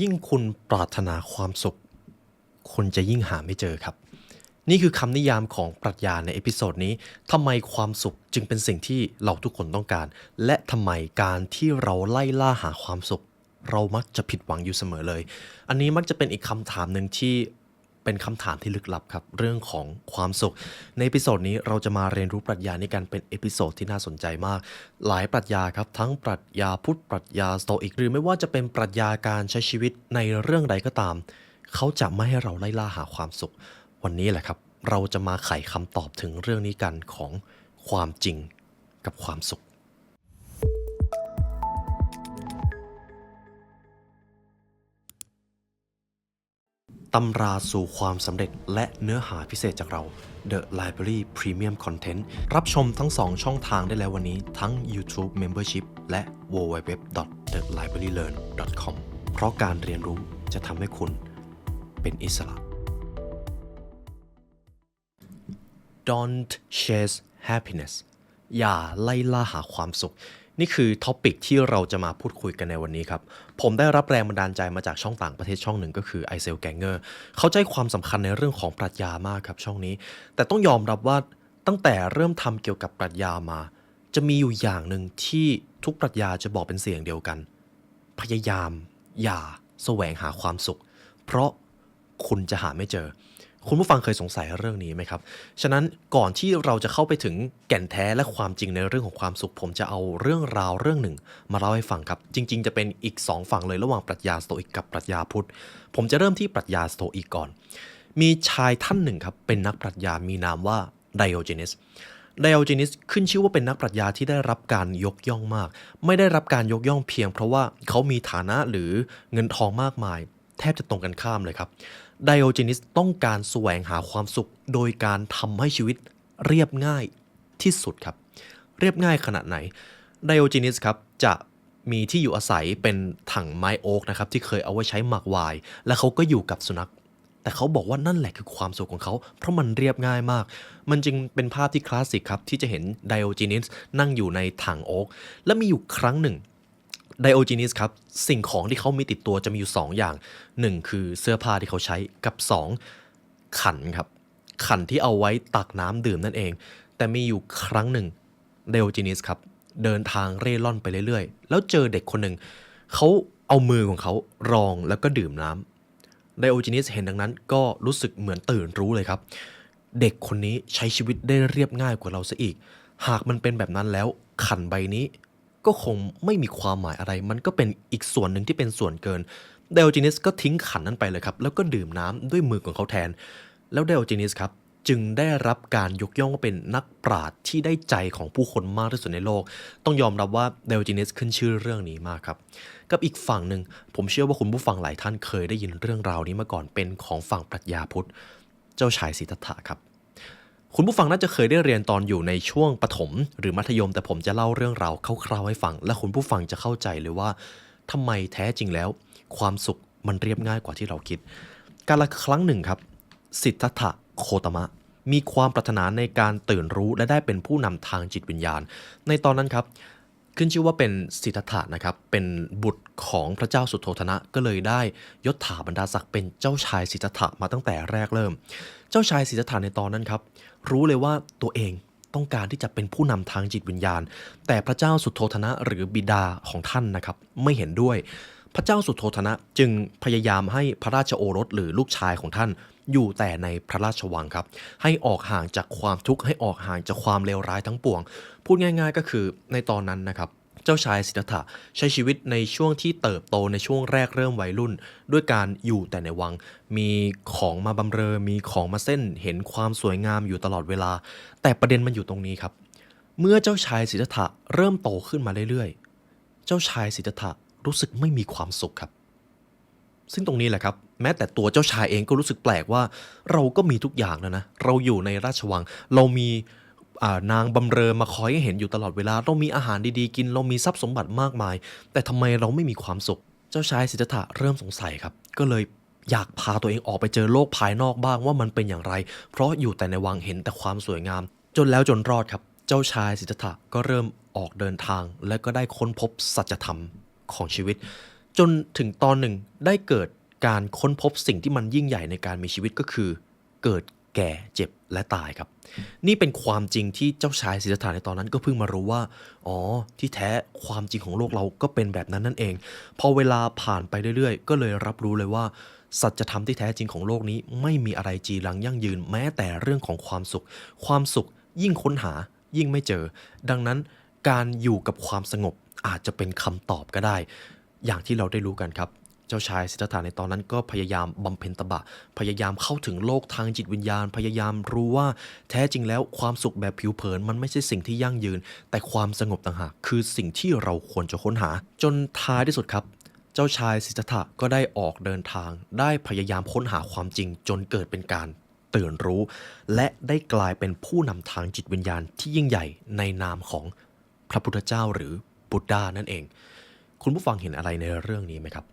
ยิ่งคุณปรารถนาความสุข คุณจะยิ่งหาไม่เจอครับ นี่คือคำนิยามของปรัชญาในเอพิโซดนี้ทำไมความสุขจึงเป็นสิ่งที่เราทุกคนต้องการ และทำไมการที่เราไล่ล่าหาความสุข เรามักจะผิดหวังอยู่เสมอเลย อันนี้มักจะเป็นอีกคำถามหนึ่งที่ เป็นคำถามที่ลึกลับครับเรื่องของความสุข ในเอพิโซดนี้เราจะมาเรียนรู้ปรัชญาในกันเป็นเอพิโซดที่น่าสนใจมาก หลายปรัชญาครับทั้งปรัชญาพุทธปรัชญาสโตอิกหรือไม่ว่าจะเป็นปรัชญาการใช้ชีวิตในเรื่องใดก็ตาม เขาจะไม่ให้เราไล่ล่าหาความสุข วันนี้แหละครับ เราจะมาไขคำตอบถึงเรื่องนี้กันของความจริงกับความสุข ตำราสู่ความสำเร็จและเนื้อหาพิเศษจากเรา The Library Premium Content รับชมทั้ง 2 ช่องทางได้แล้ววันนี้ทั้ง YouTube Membership และ www.thelibrarylearn.com เพราะการเรียนรู้จะทำให้คุณเป็นอิสระ Don't chase happiness อย่าไล่ล่าหาความสุข นี่คือท็อปิกที่เราจะมาพูดคุยกันในวันนี้ครับ ผมได้รับแรงบันดาลใจมาจากช่องต่างประเทศช่องหนึ่งก็คือไอเซลแกงเกอร์เขาใจความสำคัญในเรื่องของปรัชญามากครับช่องนี้ แต่ต้องยอมรับว่าตั้งแต่เริ่มทำเกี่ยวกับปรัชญามา จะมีอยู่อย่างหนึ่งที่ทุกปรัชญาจะบอกเป็นเสียงเดียวกัน พยายาม อย่า แสวงหาความสุข เพราะคุณจะหาไม่เจอ คุณผู้ฟังเคยสงสัยเรื่องนี้ไหมครับ ฉะนั้นก่อนที่เราจะเข้าไปถึงแก่นแท้และความจริงในเรื่องของความสุข ผมจะเอาเรื่องราวเรื่องหนึ่ง มาเล่าให้ฟังครับ จริง ๆ จะเป็นอีก 2 ฝั่งเลยระหว่างปรัชญาสโตอิกกับปรัชญาพุทธ ผมจะเริ่มที่ปรัชญาสโตอิกก่อน มีชายท่านหนึ่งครับเป็นนักปรัชญามีนามว่าไดโอเจนิสไดโอเจนิสขึ้นชื่อว่าเป็นนักปรัชญาที่ได้รับการยกย่องมาก ไม่ได้รับการยกย่องเพียงเพราะว่าเขามีฐานะหรือเงินทองมากมาย แทบจะตรงกันข้ามเลยครับ ไดโอเจนิสต้องการแสวงหาความสุข โดยการทำให้ชีวิตเรียบง่ายที่สุดครับ เรียบง่ายขนาดไหนไดโอเจนิสครับจะมีที่อยู่อาศัยเป็นถังไม้โอ๊กนะครับที่เคยเอาไว้ใช้หมักไวน์และเขาก็อยู่กับสุนัข แต่เขาบอกว่านั่นแหละคือความสุขของเขา เพราะมันเรียบง่ายมาก มันจึงเป็นภาพที่คลาสสิกครับที่จะเห็นไดโอเจนิสนั่งอยู่ในถังโอ๊กและมีอยู่ครั้งหนึ่ง ไดโอจีนิสครับ สิ่งของที่เขามีติดตัวจะมีอยู่ 2 อย่าง 1 คือเสื้อผ้าที่เขาใช้กับ 2 ขันครับ ขันที่เอาไว้ตักน้ำดื่มนั่นเอง แต่มีอยู่ครั้งหนึ่งไดโอจีนิสครับ เดินทางเร่ร่อนไปเรื่อยๆ แล้วเจอเด็กคนหนึ่งเขาเอามือของเขารองแล้วก็ดื่มน้ำไดโอจีนิสเห็นดังนั้นก็รู้สึกเหมือนตื่นรู้เลยครับ เด็กคนนี้ใช้ชีวิตได้เรียบง่ายกว่าเราซะอีก หากมันเป็นแบบนั้นแล้วขันใบนี้ ก็คงไม่มีความหมายอะไร มันก็เป็นอีกส่วนหนึ่งที่เป็นส่วนเกินไดโอจีนิสก็ทิ้งขันนั้นไปเลยครับ แล้วก็ดื่มน้ำด้วยมือของเขาแทน แล้วไดโอจีนิสครับจึงได้รับการยกย่องว่าเป็นนักปราชญ์ที่ได้ใจของผู้คนมากที่สุดในโลก ต้องยอมรับว่าไดโอจีนิสขึ้นชื่อเรื่องนี้มากครับ กับอีกฝั่งหนึ่งผมเชื่อว่าคุณผู้ฟังหลายท่านเคยได้ยินเรื่องราวนี้มาก่อนเป็นของฝั่งปรัชญาพุทธ เจ้าชายสิทธัตถะครับ คุณผู้ฟังน่าจะเคยได้เรียนตอนอยู่ในช่วงประถม หรือมัธยมแต่ผมจะเล่าเรื่องราวคร่าวๆให้ฟัง และคุณผู้ฟังจะเข้าใจเลยว่าทำไมแท้จริงแล้ว ความสุขมันเรียบง่ายกว่าที่เราคิด การละครั้งหนึ่งครับ สิทธัตถะโคตมะ มีความปรารถนาในการตื่นรู้และได้เป็นผู้นำทางจิตวิญญาณ ในตอนนั้นครับ ขึ้นชื่อว่าเป็นสิทธัตถะนะครับ เป็นบุตรของพระเจ้าสุโธธนะก็เลยได้ยศถาบรรดาศักดิ์เป็นเจ้าชายสิทธัตถะมาตั้งแต่แรกเริ่ม เจ้าชายสิทธัตถะในตอนนั้นครับ รู้เลยว่าตัวเองต้องการที่จะเป็นผู้นำทางจิตวิญญาณ แต่พระเจ้าสุโธธนะหรือบิดาของท่านนะครับ ไม่เห็นด้วย พระเจ้าสุโธธนะจึงพยายามให้พระราชโอรสหรือลูกชายของท่าน อยู่แต่ในพระราชวังครับ ให้ออกห่างจากความทุกข์ให้ออกห่างจากความเลวร้ายทั้งปวง พูดง่าย ๆ ก็คือในตอนนั้นนะครับเจ้าชายสิทธัตถะใช้ชีวิตในช่วงที่เติบโตในช่วงแรกเริ่มวัยรุ่น ด้วยการอยู่แต่ในวัง มีของมาบำเรอ มีของมาเส้นเห็นความสวยงามอยู่ตลอดเวลา แต่ประเด็นมันอยู่ตรงนี้ครับ เมื่อเจ้าชายสิทธัตถะเริ่มโตขึ้นมาเรื่อยๆ เจ้าชายสิทธัตถะรู้สึกไม่มีความสุขครับ ซึ่งตรงนี้แหละครับ แม้แต่ตัวเจ้าชายเองก็รู้สึกแปลกว่า เราก็มีทุกอย่างแล้วนะ เราอยู่ในราชวัง เรามีนางบำเรอมาคอยให้เห็นอยู่ตลอดเวลา เรามีอาหารดีๆกิน เรามีทรัพย์สมบัติมากมาย แต่ทำไมเราไม่มีความสุข เจ้าชายสิทธัตถะเริ่มสงสัยครับ ก็เลยอยากพาตัวเองออกไปเจอโลกภายนอกบ้างว่ามันเป็นอย่างไร เพราะอยู่แต่ในวังเห็นแต่ความสวยงาม จนแล้วจนรอดครับ เจ้าชายสิทธัตถะก็เริ่มออกเดินทาง และก็ได้ค้นพบสัจธรรมของชีวิต จนถึงตอนหนึ่งได้เกิดการค้นพบสิ่งที่มันยิ่งใหญ่ในการมีชีวิตก็คือ เกิดแก่เจ็บและตายครับ นี่เป็นความจริงที่เจ้าชายสิทธัตถะในตอนนั้นก็เพิ่งมารู้ว่า อ๋อ ที่แท้ความจริงของโลกเราก็เป็นแบบนั้นนั่นเอง พอเวลาผ่านไปเรื่อยๆ ก็เลยรับรู้เลยว่า สัจธรรมที่แท้จริงของโลกนี้ ไม่มีอะไรจีรังยั่งยืน แม้แต่เรื่องของความสุข ความสุขยิ่งค้นหายิ่งไม่เจอ ดังนั้นการอยู่กับความสงบอาจจะเป็นคำตอบก็ได้ อย่างที่เราได้รู้กันครับ เจ้าชายสิทธัตถะในตอนนั้นก็พยายามบำเพ็ญตบะ พยายามเข้าถึงโลกทางจิตวิญญาณ พยายามรู้ว่าแท้จริงแล้วความสุขแบบผิวเผินมันไม่ใช่สิ่งที่ยั่งยืน แต่ความสงบต่างหากคือสิ่งที่เราควรจะค้นหา จนท้ายที่สุดครับเจ้าชายสิทธัตถะก็ได้ออกเดินทาง ได้พยายามค้นหาความจริงจนเกิดเป็นการตื่นรู้ และได้กลายเป็นผู้นำทางจิตวิญญาณที่ยิ่งใหญ่ในนามของพระพุทธเจ้าหรือบุตดานั่นเอง คุณผู้ฟังเห็นอะไรในเรื่องนี้ไหมครับ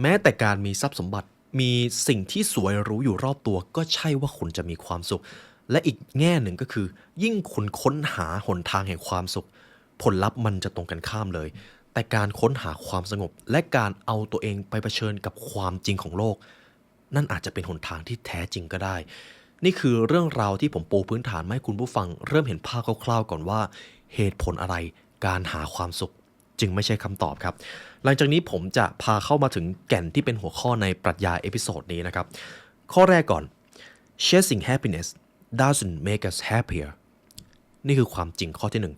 แม้แต่การมีทรัพย์สมบัติมีสิ่งที่สวยรู้อยู่รอบตัว ก็ใช่ว่าคุณจะมีความสุข และอีกแง่หนึ่งก็คือ ยิ่งคุณค้นหาหนทางแห่งความสุข ผลลัพธ์มันจะตรงกันข้ามเลย แต่การค้นหาความสงบ และการเอาตัวเองไปเผชิญกับความจริงของโลก นั่นอาจจะเป็นหนทางที่แท้จริงก็ได้ นี่คือเรื่องราวที่ผมปูพื้นฐานมาให้คุณผู้ฟัง เริ่มเห็นภาพคร่าวๆก่อนว่า เหตุผลอะไร การหาความสุข จึงไม่ใช่คำตอบครับ หลังจากนี้ผมจะพาเข้ามาถึงแก่นที่เป็นหัวข้อในปรัชญาเอพิโซดนี้นะครับ ข้อแรกก่อน chasing happiness doesn't make us happier นี่คือความจริงข้อที่หนึ่ง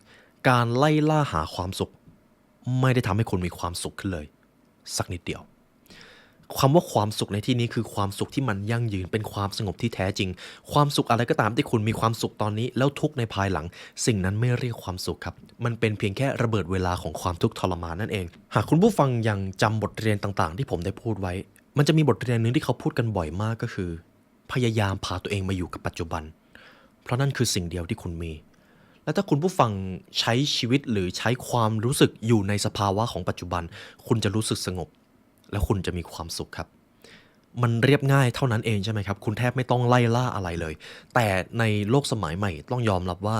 การไล่ล่าหาความสุข ไม่ได้ทำให้คุณมีความสุขขึ้นเลย สักนิดเดียว คำว่าความสุขในที่นี้คือความสุขที่มันยั่งยืนเป็นความสงบที่แท้จริง ความสุขอะไรก็ตามที่คุณมีความสุขตอนนี้ แล้วทุกในภายหลัง สิ่งนั้นไม่เรียกความสุขครับ มันเป็นเพียงแค่ระเบิดเวลาของความทุกข์ทรมานนั่นเอง หากคุณผู้ฟังยังจำบทเรียนต่างๆ ที่ผมได้พูดไว้ มันจะมีบทเรียนหนึ่งที่เขาพูดกันบ่อยมากก็คือ พยายามพาตัวเองมาอยู่กับปัจจุบัน เพราะนั่นคือสิ่งเดียวที่คุณมีและถ้าคุณผู้ฟังใช้ชีวิตหรือใช้ความรู้สึกอยู่ในสภาวะของปัจจุบัน คุณจะรู้สึกสงบ และคุณจะมีความสุขครับ มันเรียบง่ายเท่านั้นเองใช่ไหมครับ คุณแทบไม่ต้องไล่ล่าอะไรเลย แต่ในโลกสมัยใหม่ต้องยอมรับว่า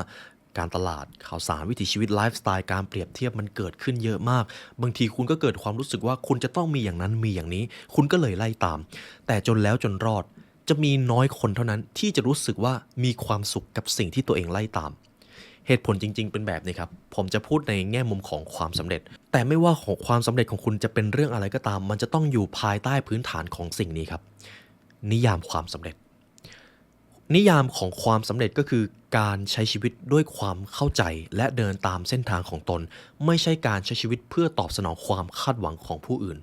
การตลาดข่าวสารวิถีชีวิตไลฟ์สไตล์การเปรียบเทียบมันเกิดขึ้นเยอะมาก บางทีคุณก็เกิดความรู้สึกว่าคุณจะต้องมีอย่างนั้นมีอย่างนี้ คุณก็เลยไล่ตาม แต่จนแล้วจนรอดจะมีน้อยคนเท่านั้นที่จะรู้สึกว่ามีความสุขกับสิ่งที่ตัวเองไล่ตาม เหตุผลจริง ๆ เป็นแบบนี้ครับ ผมจะพูดในแง่มุมของความสำเร็จ แต่ไม่ว่าของความสำเร็จของคุณจะเป็นเรื่องอะไรก็ตาม มันจะต้องอยู่ภายใต้พื้นฐานของสิ่งนี้ครับ นิยามความสำเร็จ นิยามของความสำเร็จก็คือการใช้ชีวิตด้วยความเข้าใจและเดินตามเส้นทางของตน ไม่ใช่การใช้ชีวิตเพื่อตอบสนองความคาดหวังของผู้อื่น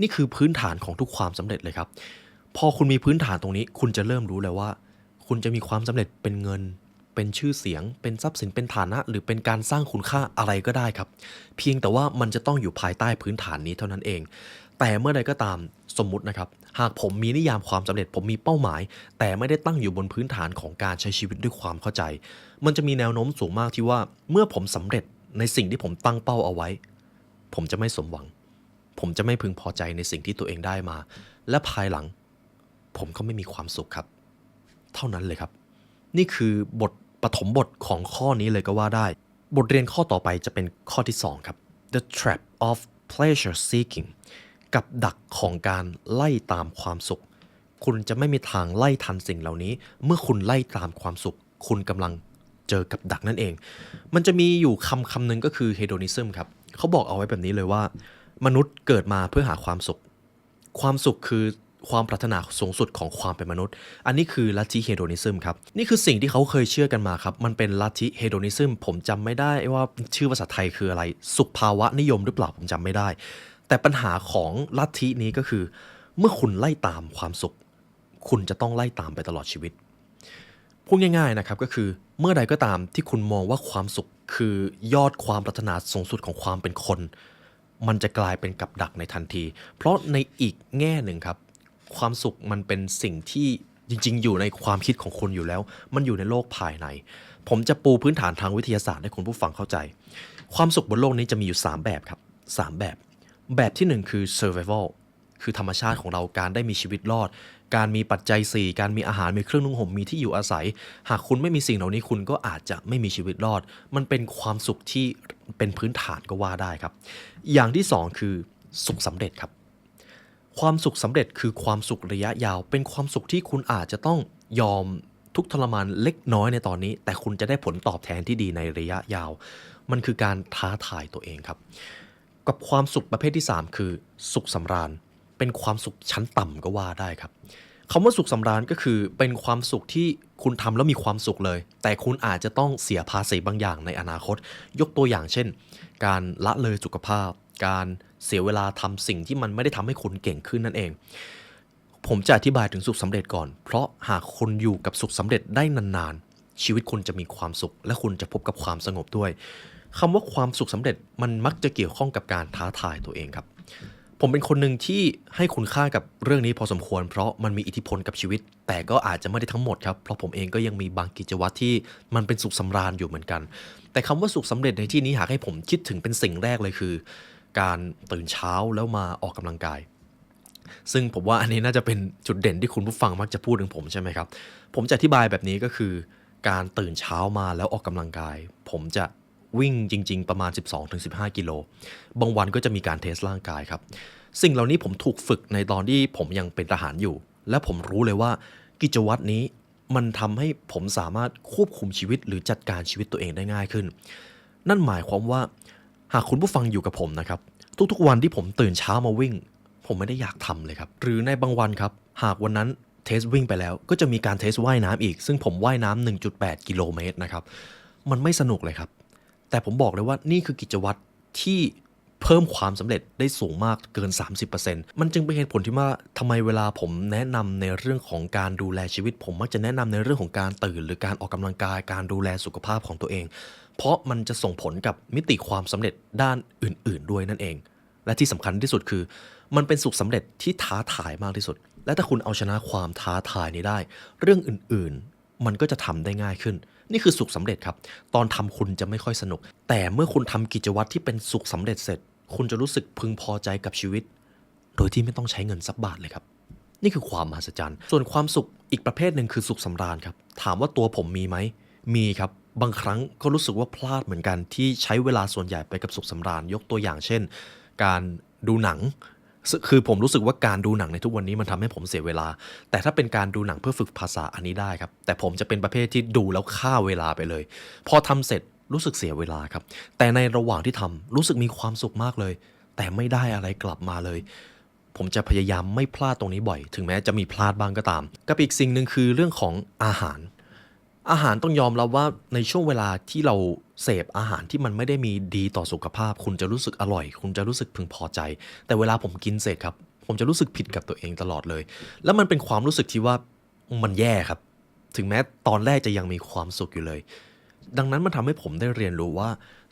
นี่คือพื้นฐานของทุกความสำเร็จเลยครับ พอคุณมีพื้นฐานตรงนี้ คุณจะเริ่มรู้เลยว่า คุณจะมีความสำเร็จเป็นเงิน เป็นชื่อเสียง เป็นทรัพย์สินเป็นฐานะ หรือเป็นการสร้างคุณค่าอะไรก็ได้ครับ เพียงแต่ว่ามันจะต้องอยู่ภายใต้พื้นฐานนี้เท่านั้นเอง แต่เมื่อใดก็ตามสมมุตินะครับ หากผมมีนิยามความสำเร็จ ผมมีเป้าหมาย แต่ไม่ได้ตั้งอยู่บนพื้นฐานของการใช้ชีวิตด้วยความเข้าใจ มันจะมีแนวโน้มสูงมากที่ว่าเมื่อผมสำเร็จในสิ่งที่ผมตั้งเป้าเอาไว้ ผมจะไม่สมหวัง ผมจะไม่พึงพอใจในสิ่งที่ตัวเองได้มา และภายหลัง ผมก็ไม่มีความสุขครับ เท่านั้นเลยครับ นี่คือบท ปฐมบทของข้อนี้เลยก็ว่าได้ บทเรียนข้อต่อไปจะเป็นข้อที่ 2 ครับ the trap of pleasure seeking กับดักของการไล่ตามความสุข คุณจะไม่มีทางไล่ทันสิ่งเหล่านี้ เมื่อคุณไล่ตามความสุข คุณกำลังเจอกับดักนั่นเอง มันจะมีอยู่คำคำหนึ่งก็คือ hedonism ครับ เขาบอกเอาไว้แบบนี้เลยว่า มนุษย์เกิดมาเพื่อหาความสุข ความสุขคือ ความปรารถนาสูงสุดของความเป็นมนุษย์ อันนี้คือลัทธิเฮโดนิซึมครับนี่คือสิ่งที่เขาเคยเชื่อกันมาครับมันเป็นลัทธิเฮโดนิซึมผมจำไม่ได้ว่าชื่อภาษาไทยคืออะไร สุภาวะนิยมหรือเปล่าผมจำไม่ได้ แต่ปัญหาของลัทธินี้ก็คือ เมื่อคุณไล่ตามความสุข คุณจะต้องไล่ตามไปตลอดชีวิตพูดง่ายๆนะครับก็คือเมื่อใดก็ตามที่คุณมองว่าความสุขคือยอดความปรารถนาสูงสุดของความเป็นคน มันจะกลายเป็นกับดักในทันที เพราะในอีกแง่หนึ่งครับ ความสุขมันเป็นสิ่งที่จริง ๆ อยู่ในความคิดของคุณอยู่แล้ว มันอยู่ในโลกภายใน ผมจะปูพื้นฐานทางวิทยาศาสตร์ให้คุณผู้ฟังเข้าใจ ความสุขบนโลกนี้จะมีอยู่ 3 แบบครับ 3 แบบ แบบที่ 1 คือ survival คือธรรมชาติของเราการได้มีชีวิตรอด การมีปัจจัย 4 การมีอาหารมีเครื่องนุ่งห่มมีที่อยู่อาศัย หากคุณไม่มีสิ่งเหล่านี้คุณก็อาจจะไม่มีชีวิตรอด มันเป็นความสุขที่เป็นพื้นฐานก็ว่าได้ครับ อย่างที่ 2 คือสุขสำเร็จครับ ความสุขสำเร็จคือความสุขระยะยาว เป็นความสุขที่คุณอาจจะต้องยอมทุกทรมานเล็กน้อยในตอนนี้ แต่คุณจะได้ผลตอบแทนที่ดีในระยะยาว มันคือการท้าทายตัวเองครับ กับความสุขประเภทที่ 3 คือ สุขสำราญ เป็นความสุขชั้นต่ำก็ว่าได้ครับคำว่าสุขสำราญก็คือเป็นความสุขที่คุณทำแล้วมีความสุขเลย แต่คุณอาจจะต้องเสียภาษีบางอย่างในอนาคต ยกตัวอย่างเช่น การละเลยสุขภาพ การเสียเวลาทำสิ่งที่มันไม่ได้ทำให้คุณเก่งขึ้นนั่นเอง ผมจะอธิบายถึงสุขสำเร็จก่อน เพราะหากคุณอยู่กับสุขสำเร็จได้นานๆ ชีวิตคุณจะมีความสุข และคุณจะพบกับความสงบด้วยคำว่าความสุขสำเร็จมันมักจะเกี่ยวข้องกับการท้าทายตัวเองครับ ผมเป็นคนหนึ่งที่ให้คุณค่ากับเรื่องนี้พอสมควร เพราะมันมีอิทธิพลกับชีวิต แต่ก็อาจจะไม่ได้ทั้งหมดครับ เพราะผมเองก็ยังมีบางกิจวัตรที่มันเป็นสุขสำราญอยู่เหมือนกัน แต่คำว่าสุขสำเร็จในที่นี้หากให้ผมคิดถึงเป็นสิ่งแรกเลยคือ การตื่นเช้าแล้วมาออกกำลังกาย ซึ่งผมว่าอันนี้น่าจะเป็นจุดเด่นที่คุณผู้ฟังมักจะพูดถึงผมใช่ไหมครับ ผมจะอธิบายแบบนี้ก็คือ การตื่นเช้ามาแล้วออกกำลังกาย ผมจะวิ่งจริง ๆ ประมาณ 12-15 กิโล บางวันก็จะมีการเทสร่างกายครับ สิ่งเหล่านี้ผมถูกฝึกในตอนที่ผมยังเป็นทหารอยู่ และผมรู้เลยว่ากิจวัตรนี้มันทำให้ผมสามารถควบคุมชีวิตหรือจัดการชีวิตตัวเองได้ง่ายขึ้น นั่นหมายความว่า หากคุณผู้ฟังอยู่กับผมนะครับ ทุกๆวันที่ผมตื่นเช้ามาวิ่ง ผมไม่ได้อยากทำเลยครับ หรือในบางวันครับ หากวันนั้นเทสวิ่งไปแล้วก็จะมีการเทสว่ายน้ำอีก ซึ่งผมว่ายน้ำ1.8 กิโลเมตรนะครับ มันไม่สนุกเลยครับ แต่ผมบอกเลยว่านี่คือกิจวัตรที่เพิ่มความสำเร็จได้สูงมากเกิน 30%มันจึงเป็นเหตุผลที่ว่าทำไมเวลาผมแนะนำในเรื่องของการดูแลชีวิต ผมมักจะแนะนำในเรื่องของการตื่น หรือการออกกำลังกายการดูแลสุขภาพของตัวเอง เพราะมันจะส่งผลกับมิติความสำเร็จด้านอื่น ๆ ด้วยนั่นเอง และที่สำคัญที่สุดคือ มันเป็นสุขสำเร็จที่ท้าทายมากที่สุด และถ้าคุณเอาชนะความท้าทายนี้ได้ เรื่องอื่น ๆ มันก็จะทำได้ง่ายขึ้น นี่คือสุขสำเร็จครับ ตอนทำคุณจะไม่ค่อยสนุก แต่เมื่อคุณทำกิจวัตรที่เป็นสุขสำเร็จเสร็จ คุณจะรู้สึกพึงพอใจกับชีวิต โดยที่ไม่ต้องใช้เงินสักบาทเลยครับนี่คือความมหัศจรรย์ ส่วนความสุขอีกประเภทหนึ่งคือสุขสำราญครับ ถามว่าตัวผมมีไหม มีครับ บางครั้งก็รู้สึกว่าพลาดเหมือนกันที่ใช้เวลาส่วนใหญ่ไปกับสุขสำราญ ยกตัวอย่างเช่น การดูหนัง คือผมรู้สึกว่าการดูหนังในทุกวันนี้มันทำให้ผมเสียเวลา แต่ถ้าเป็นการดูหนังเพื่อฝึกภาษาอันนี้ได้ครับ แต่ผมจะเป็นประเภทที่ดูแล้วฆ่าเวลาไปเลย พอทำเสร็จรู้สึกเสียเวลาครับ แต่ในระหว่างที่ทำรู้สึกมีความสุขมากเลย แต่ไม่ได้อะไรกลับมาเลย ผมจะพยายามไม่พลาดตรงนี้บ่อย ถึงแม้จะมีพลาดบ้างก็ตาม กับอีกสิ่งหนึ่งคือเรื่องของอาหาร อาหารต้องยอมรับว่าในช่วงเวลาที่เราเสพอาหารที่มันไม่ได้มีดีต่อสุขภาพ คุณจะรู้สึกอร่อย คุณจะรู้สึกพึงพอใจ แต่เวลาผมกินเสร็จครับ ผมจะรู้สึกผิดกับตัวเองตลอดเลย แล้วมันเป็นความรู้สึกที่ว่ามันแย่ครับ ถึงแม้ตอนแรกจะยังมีความสุขอยู่เลย ดังนั้นมันทำให้ผมได้เรียนรู้ว่า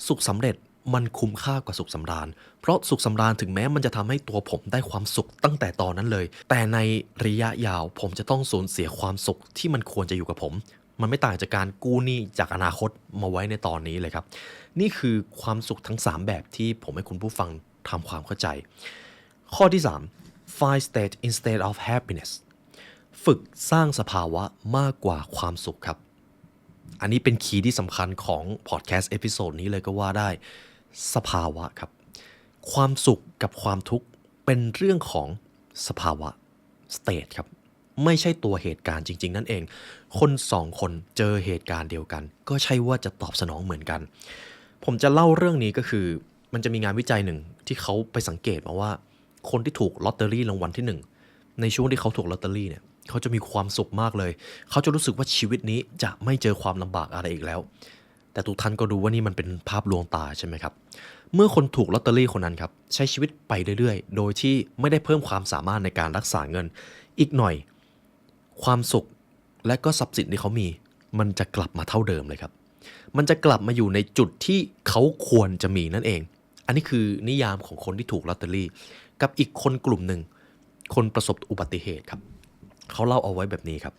สุขสำเร็จมันคุ้มค่ากว่าสุขสำราญ เพราะสุขสำราญถึงแม้มันจะทำให้ตัวผมได้ความสุขตั้งแต่ตอนนั้นเลย แต่ในระยะยาวผมจะต้องสูญเสียความสุขที่มันควรจะอยู่กับผม มันไม่ต่างจากการกู้หนี้จากอนาคตมาไว้ในตอนนี้เลยครับ นี่คือความสุขทั้ง 3 แบบที่ผมให้คุณผู้ฟังทำความเข้าใจ ข้อที่ 3 find state instead of happiness ฝึกสร้างสภาวะมากกว่าความสุขครับ อันนี้เป็นคีย์ที่สำคัญของพอดแคสต์เอพิโซดนี้เลยก็ว่าได้สภาวะครับ ความสุขกับความทุกข์เป็นเรื่องของสภาวะ state ครับ ไม่ใช่ตัวเหตุการณ์จริง ๆ นั่นเอง คนสองคนเจอเหตุการณ์เดียวกัน ก็ใช่ว่าจะตอบสนองเหมือนกัน ผมจะเล่าเรื่องนี้ก็คือ มันจะมีงานวิจัยหนึ่งที่เขาไปสังเกตมาว่า คนที่ถูกลอตเตอรี่รางวัลที่หนึ่งในช่วงที่เขาถูกลอตเตอรี่เนี่ยเขาจะมีความสุขมากเลย เขาจะรู้สึกว่าชีวิตนี้จะไม่เจอความลำบากอะไรอีกแล้ว แต่ทุกท่านก็ดูว่านี่มันเป็นภาพลวงตาใช่ไหมครับ เมื่อคนถูกลอตเตอรี่คนนั้นครับใช้ชีวิตไปเรื่อยๆ โดยที่ไม่ได้เพิ่มความสามารถในการรักษาเงิน อีกหน่อย ความสุขและก็ทรัพย์สินที่เขามี มันจะกลับมาเท่าเดิมเลยครับ มันจะกลับมาอยู่ในจุดที่เขาควรจะมีนั่นเอง อันนี้คือนิยามของคนที่ถูกลอตเตอรี่ กับอีกคนกลุ่มหนึ่งคนประสบอุบัติเหตุครับ เขาเล่าเอาไว้แบบนี้ครับ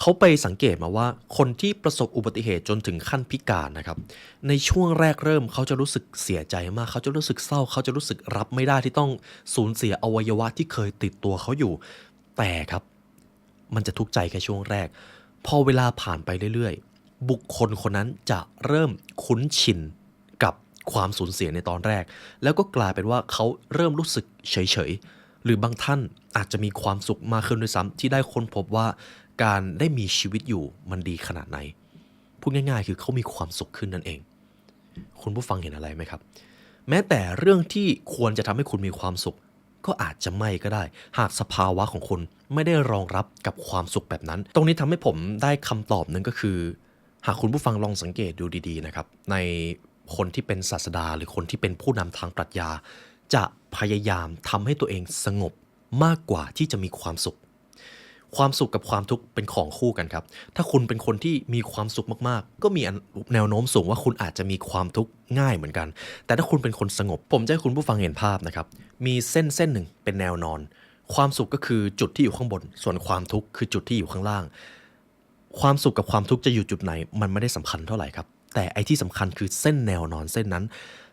เขาไปสังเกตมาว่าคนที่ประสบอุบัติเหตุจนถึงขั้นพิการนะครับ ในช่วงแรกเริ่มเขาจะรู้สึกเสียใจมาก เขาจะรู้สึกเศร้า เขาจะรู้สึกรับไม่ได้ที่ต้องสูญเสียอวัยวะที่เคยติดตัวเขาอยู่ แต่ครับ มันจะทุกข์ใจแค่ช่วงแรก พอเวลาผ่านไปเรื่อยๆ บุคคลคนนั้นจะเริ่มคุ้นชินกับความสูญเสียในตอนแรก แล้วก็กลายเป็นว่าเขาเริ่มรู้สึกเฉยๆ หรือบางท่านอาจจะมีความสุขมากขึ้นด้วยซ้ำที่ได้ค้นพบว่าการได้มีชีวิตอยู่มันดีขนาดไหน พูดง่ายๆ คือเขามีความสุขขึ้นนั่นเอง คุณผู้ฟังเห็นอะไรไหมครับ แม้แต่เรื่องที่ควรจะทำให้คุณมีความสุข ก็อาจจะไม่ก็ได้ หากสภาวะของคุณไม่ได้รองรับกับความสุขแบบนั้น ตรงนี้ทำให้ผมได้คำตอบหนึ่งก็คือ หากคุณผู้ฟังลองสังเกตดูดีๆนะครับ ในคนที่เป็นศาสดา หรือคนที่เป็นผู้นำทางปรัชญา จะพยายามทำให้ตัวเองสงบมากกว่าที่จะมีความสุข ความสุขกับความทุกข์เป็นของคู่กันครับ ถ้าคุณเป็นคนที่มีความสุขมากๆ ก็มีแนวโน้มสูงว่าคุณอาจจะมีความทุกข์ง่ายเหมือนกัน แต่ถ้าคุณเป็นคนสงบ ผมจะให้คุณผู้ฟังเห็นภาพนะครับ มีเส้นเส้นหนึ่งเป็นแนวนอน ความสุขก็คือจุดที่อยู่ข้างบน ส่วนความทุกข์คือจุดที่อยู่ข้างล่าง ความสุขกับความทุกข์จะอยู่จุดไหน มันไม่ได้สำคัญเท่าไหร่ครับ แต่ไอที่สำคัญคือเส้นแนวนอนเส้นนั้น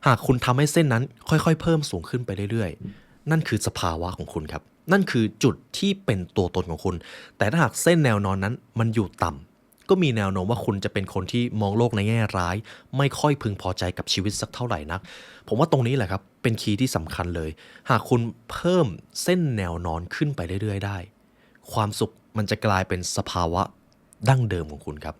หากคุณทำให้เส้นนั้น ค่อยๆ เพิ่มสูงขึ้นไปเรื่อยๆ นั่นคือสภาวะของคุณครับ นั่นคือจุดที่เป็นตัวตนของคุณ แต่ถ้าหากเส้นแนวนอนนั้นมันอยู่ต่ำก็มีแนวโน้มว่าคุณจะเป็นคนที่มองโลกในแง่ร้าย ไม่ค่อยพึงพอใจกับชีวิตสักเท่าไหร่นัก ผมว่าตรงนี้แหละครับ เป็นคีย์ที่สำคัญเลย หากคุณเพิ่มเส้นแนวนอนขึ้นไปเรื่อยๆ ได้ ความสุขมันจะกลายเป็นสภาวะดั้งเดิมของคุณครับ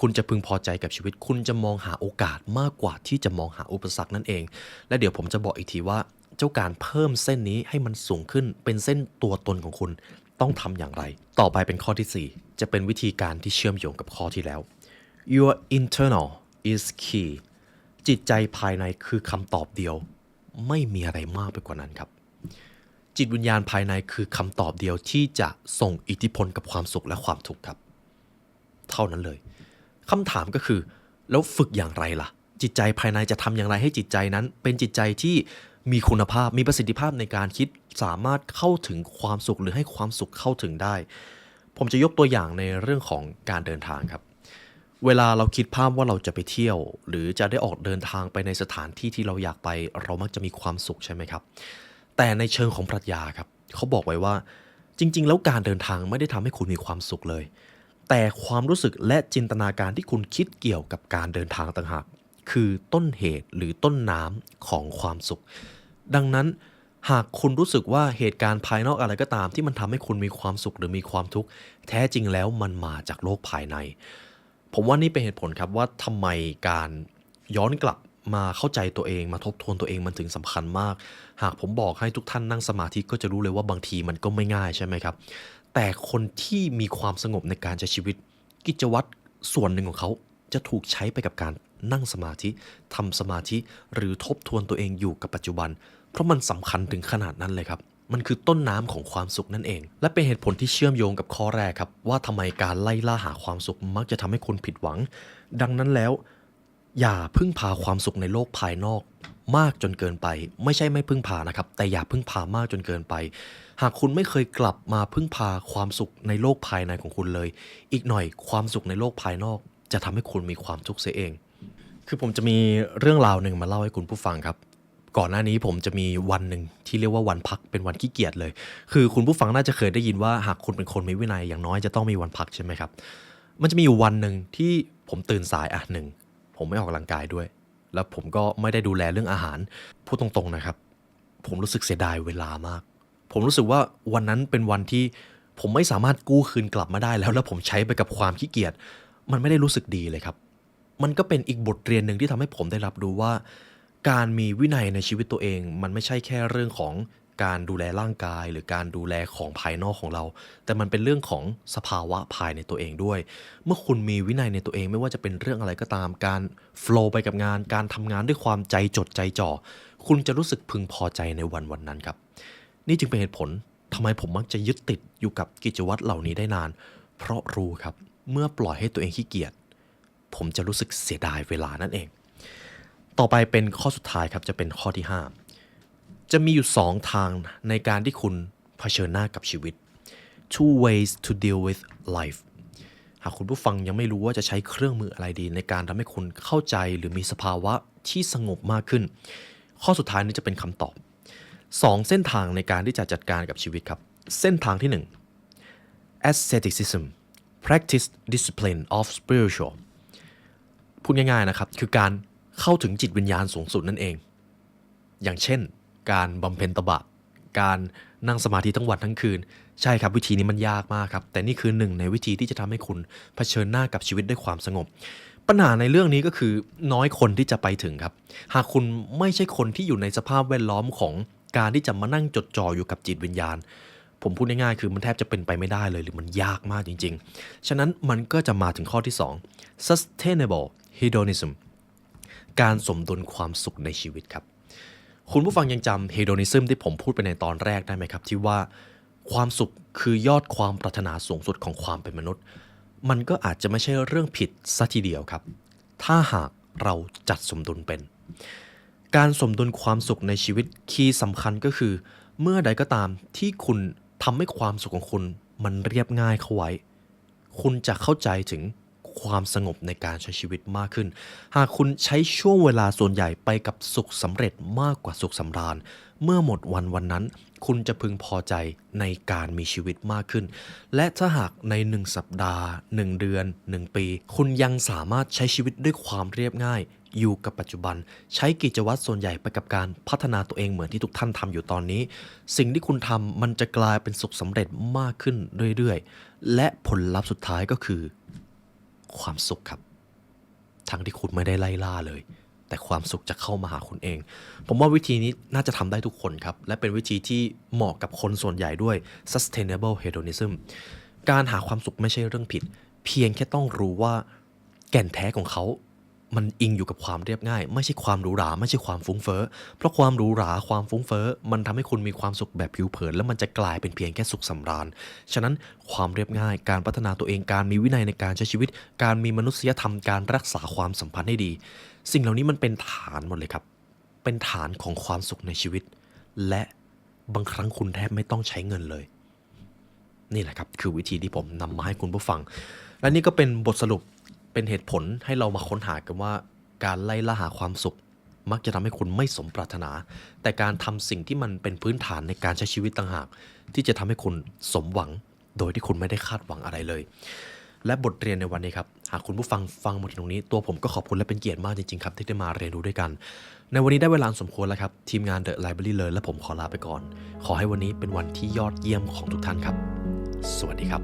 คุณจะพึงพอใจกับชีวิต คุณจะมองหาโอกาสมากกว่าที่จะมองหาอุปสรรคนั่นเอง และเดี๋ยวผมจะบอกอีกทีว่า เจ้าการเพิ่มเส้นนี้ให้มันสูงขึ้นเป็นเส้นตัวตนของคุณต้องทำอย่างไร ต่อไปเป็นข้อที่ 4 จะเป็นวิธีการที่เชื่อมโยงกับข้อที่แล้ว your internal is key จิตใจภายในคือคำตอบเดียว ไม่มีอะไรมากไปกว่านั้นครับ จิตวิญญาณภายในคือคำตอบเดียวที่จะส่งอิทธิพลกับความสุขและความทุกข์ครับ เท่านั้นเลยคำถามก็คือ แล้วฝึกอย่างไรล่ะ จิตใจภายในจะทำอย่างไรให้จิตใจนั้น เป็นจิตใจที่ มีคุณภาพมีประสิทธิภาพในการคิดสามารถเข้าถึงความสุขหรือให้ความสุขเข้าถึงได้ ผมจะยกตัวอย่างในเรื่องของการเดินทางครับ เวลาเราคิดภาพว่าเราจะไปเที่ยว หรือจะได้ออกเดินทางไปในสถานที่ที่เราอยากไป เรามักจะมีความสุขใช่ไหมครับ แต่ในเชิงของปรัชญาครับเขาบอกไว้ว่าจริง ๆ แล้วการเดินทางไม่ได้ทำให้คุณมีความสุขเลย แต่ความรู้สึกและจินตนาการที่คุณคิดเกี่ยวกับการเดินทางต่างหากคือต้นเหตุหรือต้นน้ำของความสุข ดังนั้นหากคุณรู้สึกว่าเหตุการณ์ภายนอกอะไรก็ตาม ที่มันทำให้คุณมีความสุขหรือมีความทุกข์แท้จริงแล้วมันมาจากโลกภายใน ผมว่านี่เป็นเหตุผลครับว่าทำไมการย้อนกลับมาเข้าใจตัวเองมาทบทวนตัวเองมันถึงสำคัญมาก หากผมบอกให้ทุกท่านนั่งสมาธิก็จะรู้เลยว่าบางทีมันก็ไม่ง่ายใช่ไหมครับ แต่คนที่มีความสงบในการใช้ชีวิต กิจวัตรส่วนหนึ่งของเขาจะถูกใช้ไปกับการ นั่งสมาธิทำสมาธิหรือทบทวนตัวเองอยู่กับปัจจุบัน เพราะมันสำคัญถึงขนาดนั้นเลยครับมันคือต้นน้ำของความสุขนั่นเอง และเป็นเหตุผลที่เชื่อมโยงกับข้อแรกครับ ว่าทำไมการไล่ล่าหาความสุขมักจะทำให้คุณผิดหวัง ดังนั้นแล้ว อย่าพึ่งพาความสุขในโลกภายนอก มากจนเกินไป ไม่ใช่ไม่พึ่งพานะครับ แต่อย่าพึ่งพามากจนเกินไป หากคุณไม่เคยกลับมาพึ่งพาความสุขในโลกภายในของคุณเลย อีกหน่อยความสุขในโลกภายนอก จะทำให้คุณมีความทุกข์เสียเอง คือผมจะมีเรื่องราวหนึ่งมาเล่าให้คุณผู้ฟังครับ ก่อนหน้านี้ผมจะมีวันหนึ่งที่เรียกว่าวันพักเป็นวันขี้เกียจเลย คือคุณผู้ฟังน่าจะเคยได้ยินว่าหากคุณเป็นคนมีวินัยอย่างน้อยจะต้องมีวันพักใช่ไหมครับ มันจะมีอยู่วันหนึ่งที่ผมตื่นสายอะหนึ่งผมไม่ออกกำลังกายด้วย แล้วผมก็ไม่ได้ดูแลเรื่องอาหารพูดตรงๆนะครับ ผมรู้สึกเสียดายเวลามาก ผมรู้สึกว่าวันนั้นเป็นวันที่ผมไม่สามารถกู้คืนกลับมาได้แล้ว แล้วผมใช้ไปกับความขี้เกียจมันไม่ได้รู้สึกดีเลยครับ มันก็เป็นอีกบทเรียนหนึ่งที่ทำให้ผมได้รับรู้ว่า การมีวินัยในชีวิตตัวเอง มันไม่ใช่แค่เรื่องของการดูแลร่างกาย หรือการดูแลของภายนอกของเรา แต่มันเป็นเรื่องของสภาวะภายในตัวเองด้วย เมื่อคุณมีวินัยในตัวเองไม่ว่าจะเป็นเรื่องอะไรก็ตาม การโฟล์ไปกับงาน การทำงานด้วยความใจจดใจจ่อ คุณจะรู้สึกพึงพอใจในวันวันนั้นครับ นี่จึงเป็นเหตุผลทำไมผมมักจะยึดติดอยู่กับกิจวัตรเหล่านี้ได้นาน เพราะรู้ครับ เมื่อปล่อยให้ตัวเองขี้เกียจ ผมจะรู้สึกเสียดายเวลานั่นเอง ต่อไปเป็นข้อสุดท้ายครับจะเป็นข้อที่ 5 จะมีอยู่ 2 ทางในการที่คุณเผชิญหน้ากับชีวิต two ways to deal with life หากคุณผู้ฟังยังไม่รู้ว่าจะใช้เครื่องมืออะไรดี ในการทำให้คุณเข้าใจหรือมีสภาวะที่สงบมากขึ้น ข้อสุดท้ายนี้จะเป็นคำตอบ 2 เส้นทางในการที่จะจัดการกับชีวิตครับ เส้นทางที่ 1 asceticism practice discipline of spiritual พูดง่ายๆนะครับ คือการเข้าถึงจิตวิญญาณสูงสุดนั่นเอง อย่างเช่น การบำเพ็ญตบะ การนั่งสมาธิทั้งวันทั้งคืน ใช่ครับวิธีนี้มันยากมากครับ แต่นี่คือหนึ่งในวิธีที่จะทำให้คุณเผชิญหน้ากับชีวิตด้วยความสงบ ปัญหาในเรื่องนี้ก็คือน้อยคนที่จะไปถึงครับ หากคุณไม่ใช่คนที่อยู่ในสภาพแวดล้อมของการที่จะมานั่งจดจ่ออยู่กับจิตวิญญาณ ผมพูดง่ายๆคือมันแทบจะเป็นไปไม่ได้เลยหรือมันยากมากจริง ๆ ฉะนั้นมันก็จะมาถึงข้อที่ 2 sustainable hedonism การสมดุลความสุขในชีวิตครับ คุณผู้ฟังยังจำ hedonism ที่ผมพูดไปในตอนแรกได้ไหมครับ ที่ว่าความสุขคือยอดความปรารถนาสูงสุดของความเป็นมนุษย์ มันก็อาจจะไม่ใช่เรื่องผิดซะทีเดียวครับ ถ้าหากเราจัดสมดุลเป็น การสมดุลความสุขในชีวิตคีย์สำคัญก็คือ เมื่อใดก็ตามที่คุณ ทำให้ความสุขของคุณมันเรียบง่ายเข้าไว้ คุณจะเข้าใจถึงความสงบในการใช้ชีวิตมากขึ้น หากคุณใช้ช่วงเวลาส่วนใหญ่ไปกับสุขสำเร็จมากกว่าสุขสำราญ เมื่อหมดวันวันนั้น คุณจะพึงพอใจในการมีชีวิตมากขึ้น และถ้าหากในหนึ่งสัปดาห์ 1 เดือน 1 ปี คุณยังสามารถใช้ชีวิตด้วยความเรียบง่าย อยู่กับปัจจุบัน ใช้กิจวัตรส่วนใหญ่ไปกับการพัฒนาตัวเองเหมือนที่ทุกท่านทำอยู่ตอนนี้ สิ่งที่คุณทำมันจะกลายเป็นสุขสำเร็จมากขึ้นเรื่อยๆ และผลลัพธ์สุดท้ายก็คือ ความสุขครับ ทั้งที่คุณไม่ได้ไล่ล่าเลย แต่ความสุขจะเข้ามาหาคุณเอง ผมว่าวิธีนี้น่าจะทำได้ทุกคนครับ และเป็นวิธีที่เหมาะกับคนส่วนใหญ่ด้วย sustainable hedonism การหาความสุขไม่ใช่เรื่องผิด เพียงแค่ต้องรู้ว่าแก่นแท้ของเขา มันอิงอยู่กับความเรียบง่าย ไม่ใช่ความหรูหราไม่ใช่ความฟุ้งเฟ้อเพราะความหรูหราความฟุ้งเฟ้อมันทำให้คุณมีความสุขแบบผิวเผิน แล้วมันจะกลายเป็นเพียงแค่สุขสำราญ ฉะนั้นความเรียบง่าย การพัฒนาตัวเองการมีวินัยในการใช้ชีวิต การมีมนุษยธรรมการรักษาความสัมพันธ์ให้ดี สิ่งเหล่านี้มันเป็นฐานหมดเลยครับ เป็นฐานของความสุขในชีวิต และบางครั้งคุณแทบไม่ต้องใช้เงินเลย นี่แหละครับ คือวิธีที่ผมนำมาให้คุณผู้ฟัง และนี่ก็เป็นบทสรุป เป็นเหตุผลให้เรามาค้นหากันว่า การไล่ล่าหาความสุข มักจะทำให้คุณไม่สมปรารถนา แต่การทำสิ่งที่มันเป็นพื้นฐานในการใช้ชีวิตต่างหาก ที่จะทำให้คุณสมหวัง โดยที่คุณไม่ได้คาดหวังอะไรเลย และบทเรียนในวันนี้ครับหากคุณผู้ฟังฟังมาถึงตรงนี้ ตัวผมก็ขอบคุณและเป็นเกียรติมากจริงๆครับที่ได้มาเรียนรู้ด้วยกัน ในวันนี้ได้เวลาสมควรแล้วครับ ทีมงาน The Library เลยและผมขอลาไปก่อน ขอให้วันนี้เป็นวันที่ยอดเยี่ยมของทุกท่านครับ สวัสดีครับ